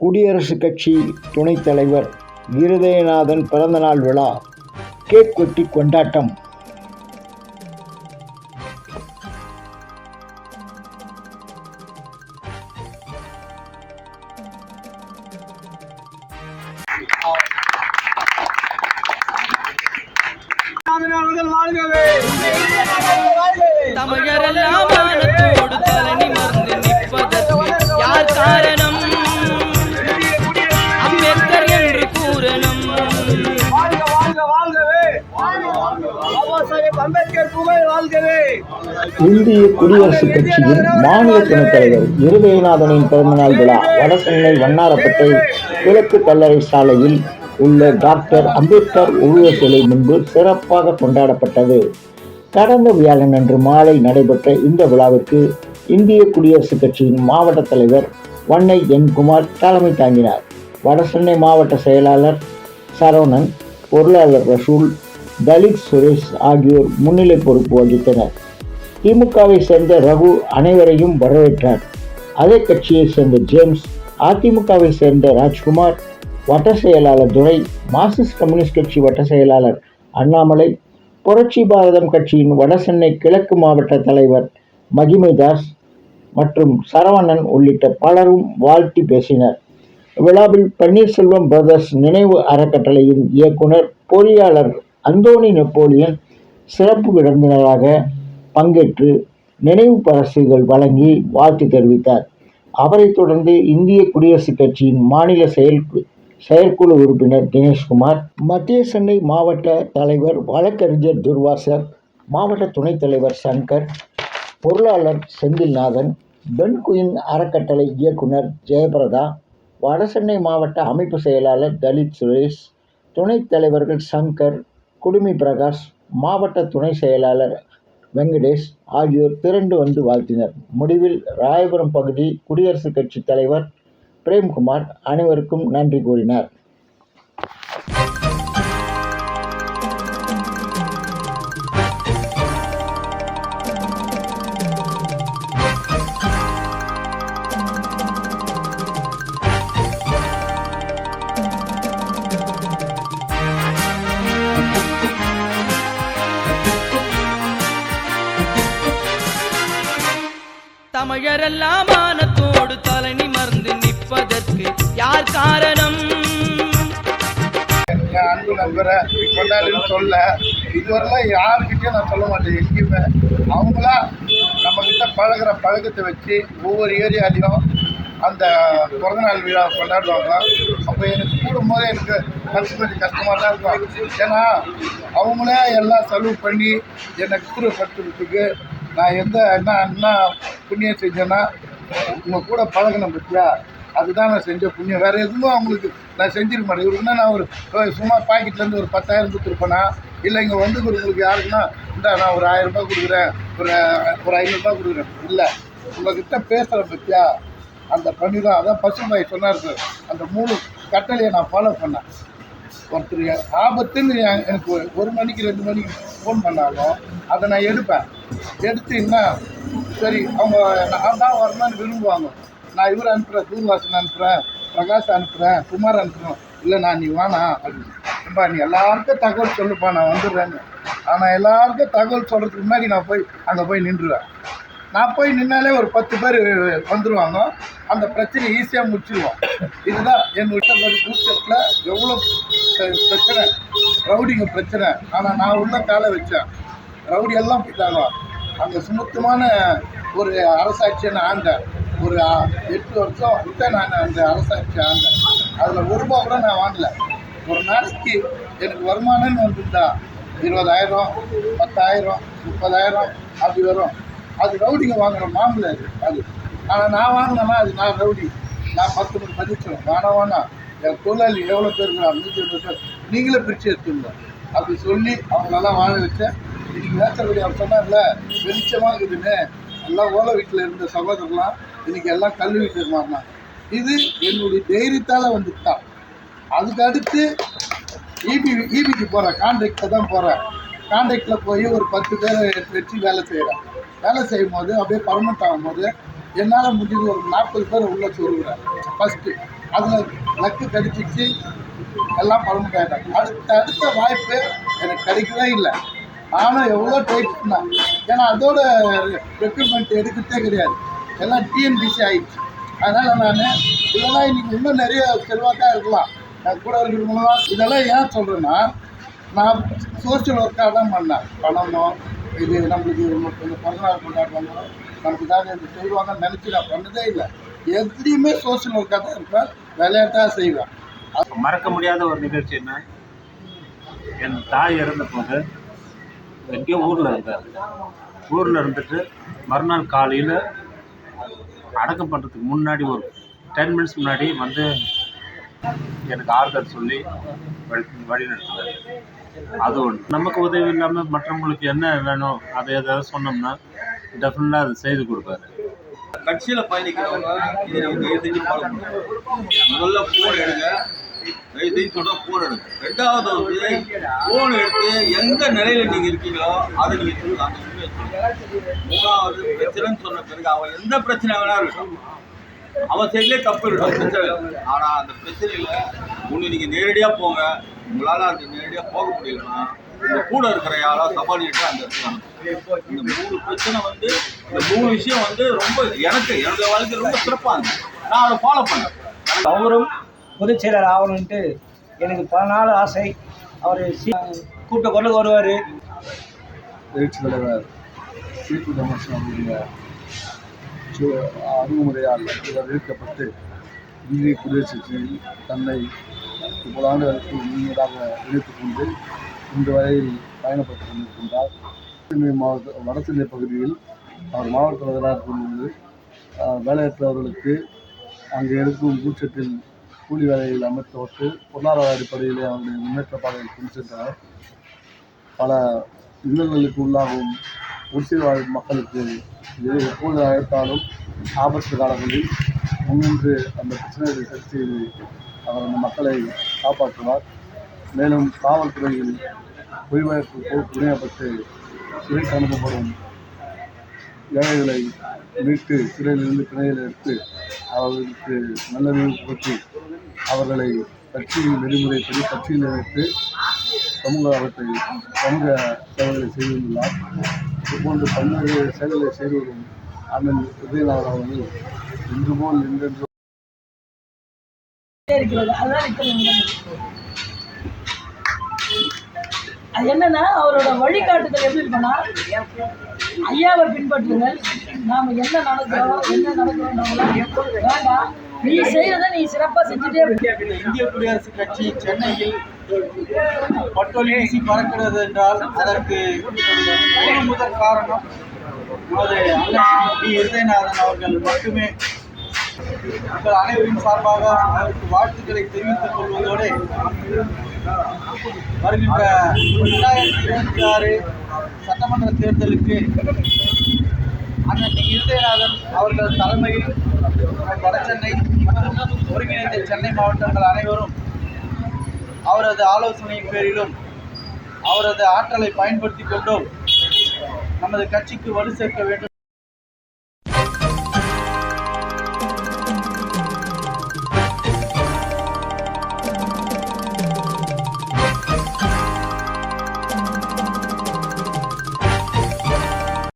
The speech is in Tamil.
குடியரசுக் கட்சி துணைத் தலைவர் இருதயநாதன் பிறந்தநாள் விழா கேக் வெட்டி கொண்டாட்டம். வாழ்க வாழ்க வாழ்கவே. பாபா சாஹேப் அம்பேத்கர் புகழ் வாழ்கவே. இந்திய குடியரசுக் கட்சியின் மாநில துணைத் தலைவர் இருதயநாதனின் பிறந்தநாள் விழா வடசென்னை வண்ணாரப்பேட்டை கிழக்கு கல்லறை சாலையில் உள்ள டாக்டர் அம்பேத்கர் உருவ சிலை முன்பு சிறப்பாக கொண்டாடப்பட்டது. கடந்த வியாழனன்று மாலை நடைபெற்ற இந்த விழாவிற்கு இந்திய குடியரசுக் கட்சியின் மாவட்ட தலைவர் வன்னை என் குமார் தலைமை தாங்கினார். வடசென்னை மாவட்ட செயலாளர் சரவணன் பொருளாளர் ரசூல் தலித் சுரேஷ் ஆகியோர் முன்னிலை பொறுப்பு வகித்தனர். திமுகவை சேர்ந்த ரகு அனைவரையும் வரவேற்றார். அதே கட்சியை சேர்ந்த ஜேம்ஸ் அதிமுகவை சேர்ந்த ராஜ்குமார் வட்ட செயலாளர் துரை மார்க்சிஸ்ட் கம்யூனிஸ்ட் கட்சி வட்ட செயலாளர் அண்ணாமலை புரட்சி பாரதம் கட்சியின் வடசென்னை கிழக்கு மாவட்ட தலைவர் மகிமைதாஸ் மற்றும் சரவணன் உள்ளிட்ட பலரும் வாழ்த்தி பேசினர். விழாவில் பன்னீர்செல்வம் பிரதர்ஸ் நினைவு அறக்கட்டளையின் இயக்குனர் பொறியாளர் அந்தோணி நெப்போலியன் சிறப்பு விருந்தினராக பங்கேற்று நினைவு பரிசுகள் வழங்கி வாழ்த்து தெரிவித்தார். அவரைத் தொடர்ந்து இந்திய குடியரசுக் கட்சியின் மாநில செயல் செயற்குழு உறுப்பினர் தினேஷ்குமார் மத்திய சென்னை மாவட்ட தலைவர் வழக்கறிஞர் துர்வாசர் மாவட்ட துணைத் தலைவர் சங்கர் பொருளாளர் செந்தில்நாதன் பென்குயின் அறக்கட்டளை இயக்குனர் ஜெயபிரதா வடசென்னை மாவட்ட அமைப்பு செயலாளர் தலித் சுரேஷ் துணைத் தலைவர்கள் சங்கர் குடுமி பிரகாஷ் மாவட்ட துணை செயலாளர் வெங்கடேஷ் ஆகியோர் திரண்டு வந்து வாழ்த்தினர். முடிவில் ராயபுரம் பகுதி குடியரசுக் கட்சி தலைவர் பிரேம்குமார் அனைவருக்கும் நன்றி கூறினார். தமிழரெல்லாம் மானத்தோடு தலை நிமிர்ந்து நிற்பதற்கு யார் காரணம்? என் அன்பு நண்பரை கொண்டாடுன்னு சொல்ல. இதுவரை யாருக்கிட்டேயும் நான் சொல்ல மாட்டேன் எங்கேயுமே. அவங்களா நம்மக்கிட்ட பழகுற பழக்கத்தை வச்சு ஒவ்வொரு ஏரியாலையும் அந்த பிறந்தநாள் விழா கொண்டாடுவாங்க. அப்போ எனக்கு கூடும்போது எனக்கு மனசு கொஞ்சம் கஷ்டமாக தான் இருக்கும். ஏன்னா அவங்களே எல்லாம் செலவு பண்ணி என்னை கூறப்படுத்துறதுக்கு நான் எந்த என்ன என்ன புண்ணியம் செஞ்சேன்னா உங்கள் கூட பழகின பற்றியா அதுதான் நான் செஞ்ச புண்ணியம். வேறு எதுவும் அவங்களுக்கு நான் செஞ்சிருக்க மாட்டேன். இவருக்குன்னா நான் ஒரு சும்மா பாக்கெட்லேருந்து ஒரு பத்தாயிரம் கொடுத்துருப்பேனா இல்லை இங்கே வந்து உங்களுக்கு யாருக்குன்னா இந்த நான் ஒரு ஆயிரம் ரூபாய் கொடுக்குறேன். ஒரு ஒரு ஐநூறுரூபா கொடுக்குறேன். இல்லை உங்ககிட்ட பேசுகிற பற்றியா அந்த பண்ணி தான் அதான் பசுமை சொன்னார் சார். அந்த மூணு கட்டளையை நான் ஃபாலோ பண்ணேன். ஒருத்தர் ஆபத்துன்னு எனக்கு ஒரு- ஒரு மணிக்கு ரெண்டு மணிக்கு ஃபோன் பண்ணாலும் அதை நான் எடுப்பேன். எடுத்து என்ன சரி அவங்க நான் தான் வரணும்னு விரும்புவாங்க. நான் இவர் அனுப்புகிறேன் தூர்வாசன் அனுப்புகிறேன் பிரகாஷ் அனுப்புகிறேன் குமார் அனுப்புகிறோம் இல்லை நான் நீ வானா அப்படின்னு. அப்பா நீ எல்லாருக்கும் தகவல் சொல்லுப்பா நான் வந்துடுறேன்னு. ஆனால் எல்லாருக்கும் தகவல் சொல்கிறதுக்கு முன்னாடி நான் போய் அங்கே போய் நின்றுவேன். நான் போய் நின்னாலே ஒரு பத்து பேர் வந்துடுவாங்க அந்த பிரச்சனையை ஈஸியாக முடிச்சிடுவோம் இதுதான் என் விட்டபடி கூட்டத்தில் எவ்வளோ பிரச்சனை? ரவுடிங்க பிரச்சனை. ஆனால் நான் உள்ள காலை வச்சேன். ரவுடி எல்லாம் போயிட்டாங்க அங்கே சுமூத்தமான ஒரு அரசாட்சியை நான் ஆண்டேன். ஒரு எட்டு வருஷம் கிட்ட நான் அந்த அரசாட்சி ஆண்டேன். அதில் ஒரு ரூபா கூட நான் வாங்கல. ஒரு நாளைக்கு எனக்கு வருமானம்னு வந்துருந்தா இருபதாயிரம் பத்தாயிரம் முப்பதாயிரம் அப்படி வரும். அது ரவுடிங்க வாங்குற மாம்பழம் அது. அது. ஆனால் நான் வாங்கினேன்னா அது நான் ரவுடி. நான் பத்து மணி பதிச்சிடும் வேணாம் வேணாம் என் தொழிலாளி எவ்வளோ பேர் இருக்கிறாங்க நூற்றி ஐம்பது பேர். நீங்களே பிரித்து எடுத்துங்க அப்படி சொல்லி அவங்களெல்லாம் வாழ வச்சேன். இன்னைக்கு நேற்றபடி அவர் சொன்னார்ல வெளிச்சமாக இருக்குதுன்னு. எல்லாம் ஓலை வீட்டில் இருந்த சகோதரர்லாம் இன்னைக்கு எல்லாம் கல்வி வீட்டில் மாறினாங்க. இது என்னுடைய தைரியத்தால் வந்துட்டான் அதுக்கு அடுத்து இபி இபிக்கு போகிறேன் கான்ட்ராக்டில் தான் போகிறேன் கான்ட்ராக்டில் போய் ஒரு பத்து பேர் வச்சு வேலை செய்கிறேன் வேலை செய்யும் போது அப்படியே பர்மனெண்ட் ஆகும்போது என்னால் முடிஞ்சது ஒரு நாற்பது பேர் உள்ளே சொல்லுவேன் ஃபஸ்ட்டு அதில் லக்கு கடிச்சிச்சு எல்லாம் பர்மனெண்ட் ஆகிட்டாங்க அடுத்த அடுத்த வாய்ப்பு எனக்கு கிடைக்கவே இல்லை. நானும் எவ்வளோ ட்ரை பண்ணேன் ஏன்னா அதோட ரெக்ரூட்மெண்ட் எடுக்கிறதே கிடையாது. எல்லாம் டிஎன்பிசி ஆயிடுச்சு. அதனால் நான் இதெல்லாம் இன்னைக்கு இன்னும் நிறைய செல்வாக்காக இருக்கலாம். நான் கூட இருக்கிறவங்களாம் இதெல்லாம் ஏன் சொல்கிறேன்னா நான் சோஷியல் ஒர்க்காக தான் பண்ணேன். பணமோ இது நம்மளுக்கு இந்த பிறந்தநாள் கொண்டாடுவாங்க நமக்கு தான் இது செய்வாங்கன்னு நினச்சி நான் பண்ணதே இல்லை. எதுலேயுமே சோஷியல் ஒர்க்காக தான் இருப்பேன். விளையாட்டாக செய்வேன். மறக்க முடியாத ஒரு நிகழ்ச்சி என்ன? என் தாய் இறந்த போது எங்கேயோ ஊரில் இருந்தார். ஊரில் இருந்துட்டு மறுநாள் காலையில் அடக்கம் பண்ணுறதுக்கு முன்னாடி ஒரு டென் மினிட்ஸ் முன்னாடி வந்து எனக்கு ஆறுதல் சொல்லி வழி வழி நடத்துனார் அது ஒன்று நமக்கு உதவி இல்லாமல் மற்றவங்களுக்கு என்ன வேணும் அதை எதாவது சொன்னோம்னா டெஃபினட்டாக அதை செய்து கொடுப்பாரு. கட்சியில பயணிக்கிறவங்க இதை தயவு செஞ்சு ஃபாலோ பண்ணுங்க. முதல்ல போன் எடுங்க. தயவு செஞ்சு சொல்றேன் போன் எடுங்க. ரெண்டாவது வந்து போன் எடுத்து எந்த நிலையில நீங்க இருக்கீங்களோ அதை நீங்க சொல்லலாம் மூணாவது பிரச்சனைன்னு சொன்ன பிறகு அவன் எந்த பிரச்சனை வேணா இருக்கட்டும் அவன் சைட்லேயே தப்பு இருக்கட்டும் பிரச்சனை இல்லை. ஆனா அந்த பிரச்சனையில ஒண்ணு நீங்க நேரடியா போங்க. உங்களால அந்த நேரடியா போக முடியலன்னா உங்க கூட இருக்கிற யாரோ சபாலிட்டு அந்த இடத்துல அனுப்புங்க. இந்த மூணு பிரச்சனை வந்து இந்த மூணு விஷயம் வந்து ரொம்ப எனக்கு என்னுடைய வாழ்க்கை ரொம்ப சிறப்பாக இருந்துச்சு நான் அதை ஃபாலோ பண்ணேன். அவரும் பொதுச் செயலர் ஆகணுன்ட்டு எனக்கு பல நாள் ஆசை. அவர் கூப்பிட்ட குரலுக்கு வருவார். எழுச்சி தலைவர் சீட்டு தமசன் அவருடைய சு- அணுகுமுறையால் இவர் ஈர்க்கப்பட்டு இந்திய குடியரசில் தன்னை முப்பது ஆண்டுகளுக்கு முன்னதாக இணைத்துக் கொண்டு இன்று வரையில் பயணப்பட்டு கொண்டிருக்கின்றார் சென்னை மாவட்ட வடசென்னை பகுதியில் அவர் மாவட்ட தலைவராக கொண்டு வேலையற்றவர்களுக்கு அங்கே இருக்கும் பூச்சட்டில் கூலி வேலையில் அமர்த்தப்பட்டு பொருளாதார அடிப்படையிலே அவருடைய முன்னேற்ற பாதையில் கொண்டு சென்றனர் பல இன்னல்களுக்கு உள்ளாகும் குடிசை வாழும் மக்களுக்கு எது எப்போது அழைத்தாலும் ஆபத்து காலங்களில் முன்னின்று அந்த பிரச்சனைகளை சரி செய்து அவர் அந்த மக்களை காப்பாற்றுவார். மேலும் காவல்துறையில் பொய்வழக்கு துணையப்பட்டு சிறைக்கு அனுப்பப்படும் ஏழைகளை மீட்டு சிறையிலிருந்து பிணையில் எடுத்து அவர்களுக்கு நல்ல பற்றி அவர்களை கட்சியின் நெறிமுறைப்படி கட்சியில் இணைத்து சமூக அவற்றை சமூக சேவைகளை செய்து வந்துள்ளார் இதுபோன்று பல்வேறு சேவைகளை செய்து வரும் அண்ணன் உதயநாதன் அவர்கள் இன்று போல் என்றென்று இருக்கிறது. அதுதான் அது என்னன்னா அவரோட வழிகாட்டுதல் எப்படி இருக்குன்னா ஐயாவை பின்பற்றுங்கள். நாம என்ன நடக்கிறோம் என்ன நடக்கிறோம் வேண்டாம். நீ செய்யறத நீ சிறப்பா செஞ்சுட்டே இந்திய குடியரசு கட்சி சென்னையில் பட்டோலி வீசி பறக்கிறது என்றால் அதற்கு முதல் காரணம் நமது அண்ணன் பி. இருதயநாதன் அவர்கள் மட்டுமே. உங்கள் அனைவரின் சார்பாக அவருக்கு வாழ்த்துக்களை தெரிவித்துக் கொள்வதோடு வருகின்ற இரண்டாயிரத்தி இருபத்தி ஆறு சட்டமன்ற தேர்தலுக்கு அண்ணன் இருதயநாதன் அவர்கள் தலைமையில் வடசென்னை மற்றும் ஒருங்கிணைந்த சென்னை மாவட்டங்கள் அனைவரும் அவரது ஆலோசனையின் பேரிலும் அவரது ஆற்றலை பயன்படுத்தி கொண்டும். நமது கட்சிக்கு வலு சேர்க்க வேண்டும்.